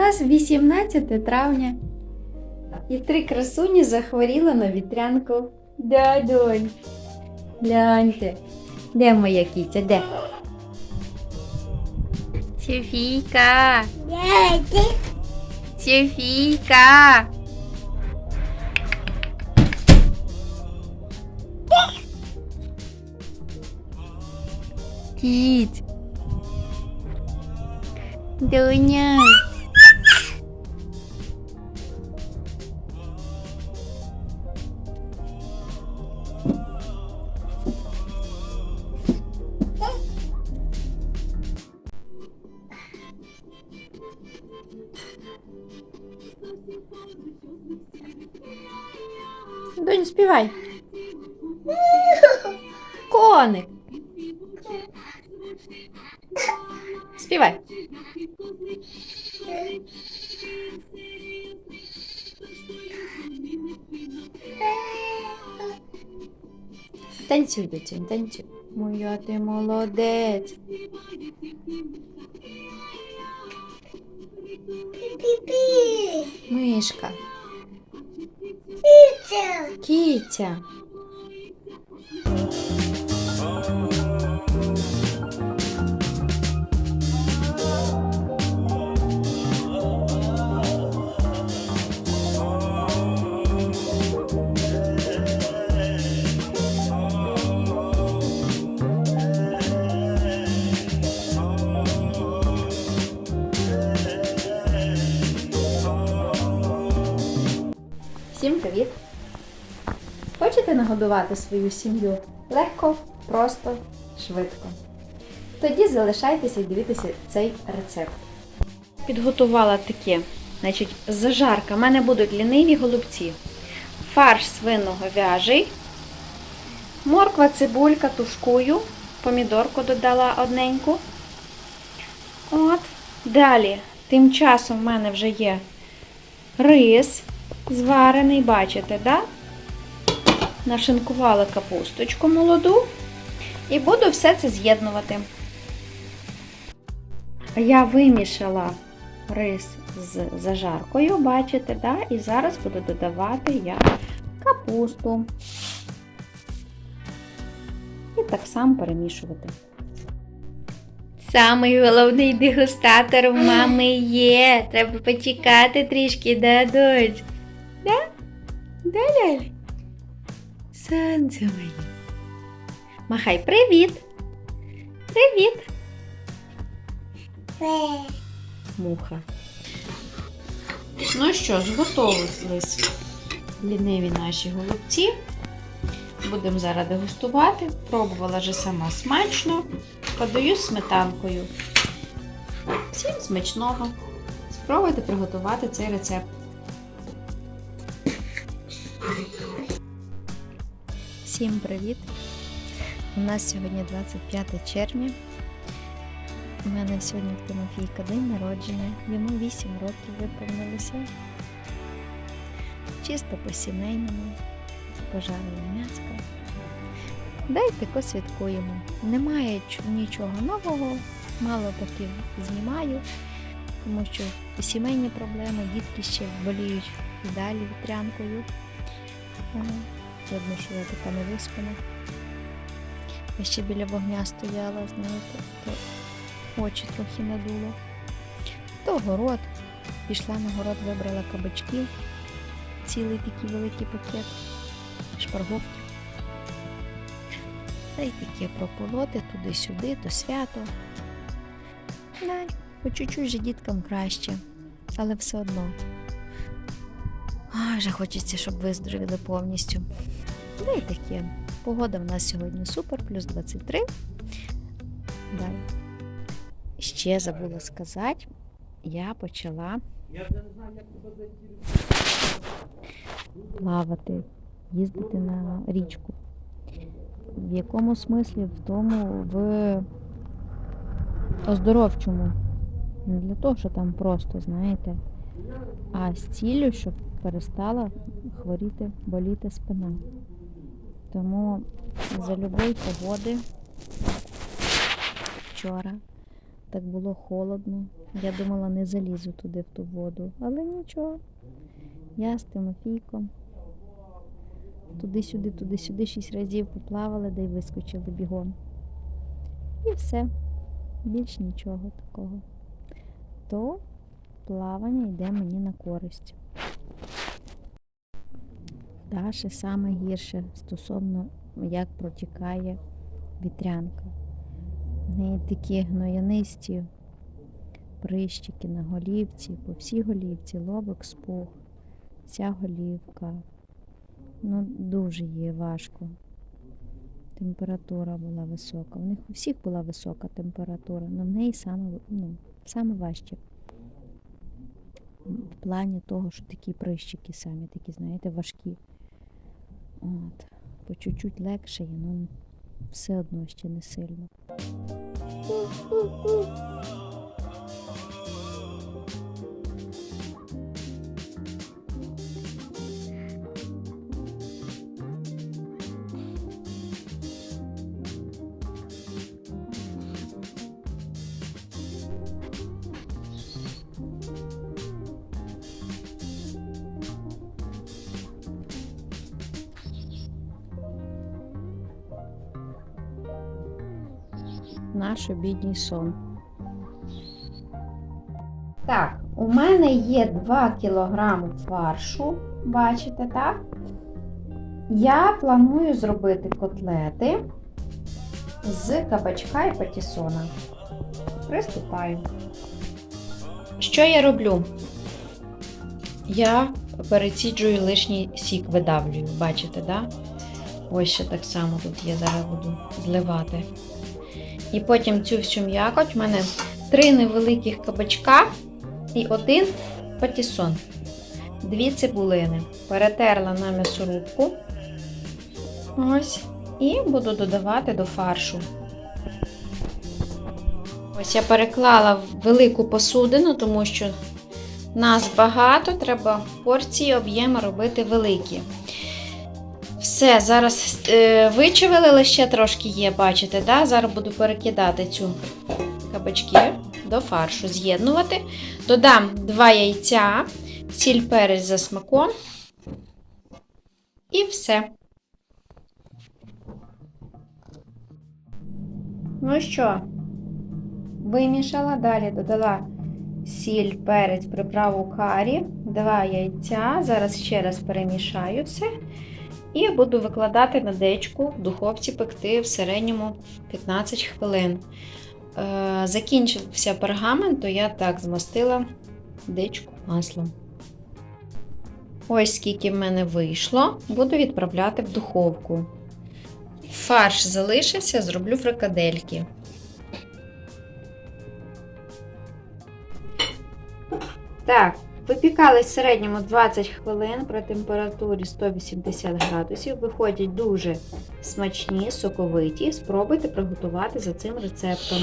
нас 18 травня. І три красуні захворіли на вітрянку. Да, донь. Гляньте. Де моя кітя? Де? Софійка. Софійка. Кіт. Доня. Донь, співай. Коник. Співай. Танцюй, дитин, танцюй. Моя ти молодець. Мишка. Кітя. Всім привіт! Хочете нагодувати свою сім'ю легко, просто, швидко? Тоді залишайтеся і дивіться цей рецепт. Підготувала таке. Значить, зажарка. У мене будуть ліниві голубці, фарш свино-говяжий, морква, цибулька тушкую, помідорку додала одненьку. От. Далі, тим часом в мене вже є рис зварений, бачите, да? Нашинкувала капусточку молоду і буду все це з'єднувати. Я вимішала рис з зажаркою, бачите, да? і зараз буду додавати я капусту. І так само перемішувати. Самий головний дегустатор у мами є. Треба почекати трішки, да, доць? Да? Да, Ляль? Сонце моє. Махай, привіт! Привіт! Муха. Ну що, зготовились ліниві наші голубці. Будемо зараз дегустувати. Пробувала вже сама смачно. Подаю сметанкою. Всім смачного! Спробуйте приготувати цей рецепт. Всім привіт! У нас сьогодні 25 червня. У мене сьогодні в Тимофійка день народження. Йому 8 років виповнилося. Чисто по-сімейному. Пожарили м'яско. Дайте посвяткуємо. Немає нічого нового, мало поки знімаю, тому що сімейні проблеми, дітки ще боліють і далі вітрянкою. Видно, що я така невиспана. Я ще біля вогня стояла, знаєте, то очі трохи надуло. То город. Пішла на город, вибрала кабачки, цілий такий великий пакет, шпарговки. Та й таке прополоти туди-сюди, то свято. Да, по чуть-чуть же діткам краще, але все одно. А, вже хочеться, щоб виздоровіли повністю. Да й таке. Погода в нас сьогодні супер, плюс 23. Далі. Ще забула сказати, я почала плавати, їздити на річку. В якому смислі? В тому в оздоровчому. Не для того, що там просто, знаєте, а з ціллю, щоб перестала хворіти, боліти спина. Тому за любої погоди вчора так було холодно. Я думала, не залізу туди в ту воду, але нічого. Я з Тимофійком. Туди-сюди, туди-сюди шість разів поплавали, да й вискочили бігом. І все. Більш нічого такого. То плавання йде мені на користь. Далі саме гірше стосовно як протікає вітрянка. В неї такі гноянисті прищики на голівці, по всій голівці, лобок спух, вся голівка. Ну, дуже їй важко. Температура була висока. У них у всіх була висока температура, але в неї саме, ну, саме важче. В плані того, що такі прищики самі такі, знаєте, важкі. От. По чуть-чуть легше, ну все одно ще не сильно. Наш обідній сон. Так, у мене є 2 кг фаршу, бачите, так? Я планую зробити котлети з кабачка і патісона. Приступаю. Що я роблю? Я переціджую лишній сік, видавлюю, бачите, так? Ось ще так само тут я зараз буду зливати. І потім цю всю м'якоть в мене три невеликих кабачка і один патісон. Дві цибулини. Перетерла на м'ясорубку. Ось. І буду додавати до фаршу. Ось я переклала в велику посудину, тому що нас багато, треба порції об'єми робити великі. Все, зараз е, вичавили, ще трошки є, бачите, да? зараз буду перекидати цю кабачки до фаршу, з'єднувати. Додам 2 яйця, сіль перець за смаком. І все. Ну що, вимішала, далі додала сіль, перець, приправу карі, 2 яйця. Зараз ще раз перемішаю все. І буду викладати на дечку в духовці пекти в середньому 15 хвилин. Е, закінчився пергамент, то я так змастила дечку маслом. Ось скільки в мене вийшло, буду відправляти в духовку. Фарш залишився, зроблю фрикадельки. Так, Випікались в середньому 20 хвилин при температурі 180 градусів. Виходять дуже смачні, соковиті. Спробуйте приготувати за цим рецептом.